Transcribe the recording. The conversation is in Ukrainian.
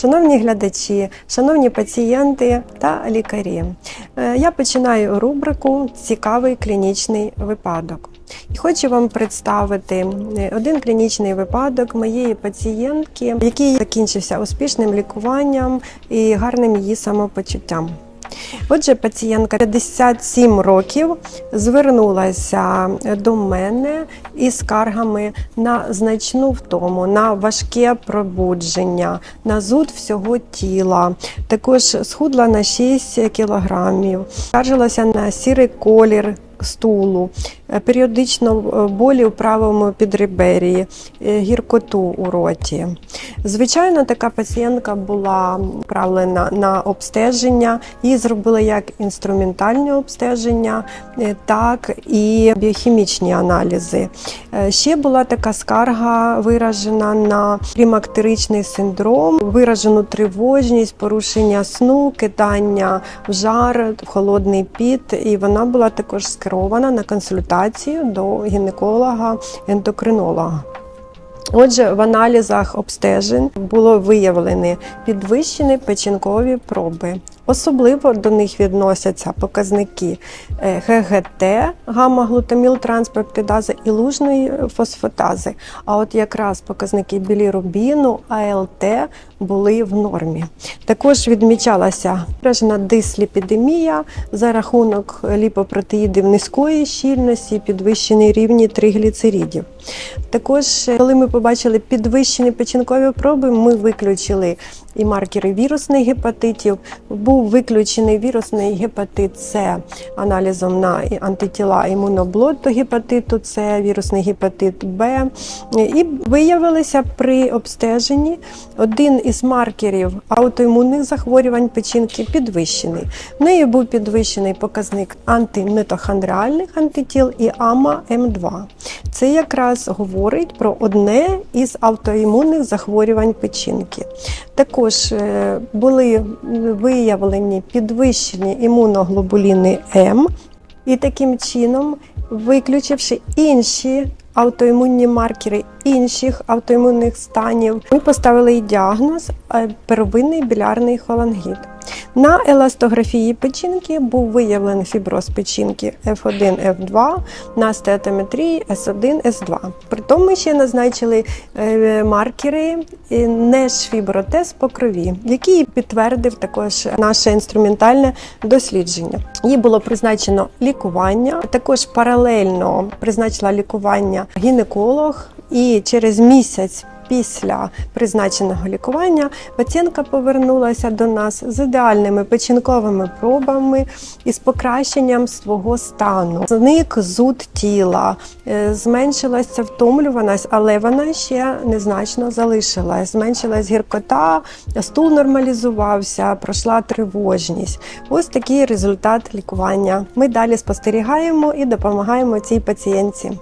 Шановні глядачі, шановні пацієнти та лікарі, Е, я починаю рубрику Цікавий клінічний випадок. І хочу вам представити е, один клінічний випадок моєї пацієнтки, який закінчився успішним лікуванням і гарним її самопочуттям. Отже, пацієнтка 57 років звернулася до мене із скаргами на значну втому, на важке пробудження, на зуд всього тіла. Також схудла на 6 кілограмів, скаржилася на сірий колір стулу, е, періодично е, болі у правому підреберії, е, гіркоту у роті. Звичайно, така пацієнтка була направлена на обстеження. Їй зробили як інструментальне обстеження, так і біохімічні аналізи. Ще була така скарга виражена на клімактеричний синдром, виражену тривожність, порушення сну, кидання в жар, холодний піт. І вона була також скерована на консультацію до гінеколога-ендокринолога. Отже, в аналізах обстежень було виявлені підвищені печінкові проби. Особливо до них відносяться показники е, ГГТ, гамма-глутаміл транспептидази і лужної фосфатази. А от якраз показники білірубіну, АЛТ були в нормі. Також відмічалася вражена дисліпідемія за рахунок ліпопротеїдів низької щільності, підвищені рівні тригліцеридів. Також, е, коли ми побачили підвищені печінкові проби, ми виключили і маркери вірусних гепатитів. Був виключений вірусний гепатит С аналізом на антитіла імуноблот до гепатиту С, вірусний гепатит Б. І виявилося при обстеженні один із маркерів аутоімунних захворювань печінки підвищений. В неї був підвищений показник антимитохондріальних антитіл і АМА М2. Це якраз говорить про одне із автоімунних захворювань печінки. Також е, були виявлені підвищені імуноглобуліни М, і таким чином, виключивши інші автоімунні маркери інших автоімунних станів, ми поставили діагноз е, первинний білярний холангіт. На еластографії печінки був виявлений фіброз печінки F1, F2, на стеатометрії S1, S2. Притом ми ще назначили е, маркери е, нешфібротез по крові, який підтвердив також наше інструментальне дослідження. Їй було призначено лікування, також паралельно призначила лікування гінеколог, і через місяць Після призначеного лікування пацієнтка повернулася до нас з ідеальними печінковими пробами і з покращенням свого стану. Зник зуд тіла, е, зменшилася втомлюваність, але вона ще незначно залишилась. Зменшилась гіркота, стул нормалізувався, пройшла тривожність. Ось такий результат лікування. Ми далі спостерігаємо і допомагаємо цій пацієнтці.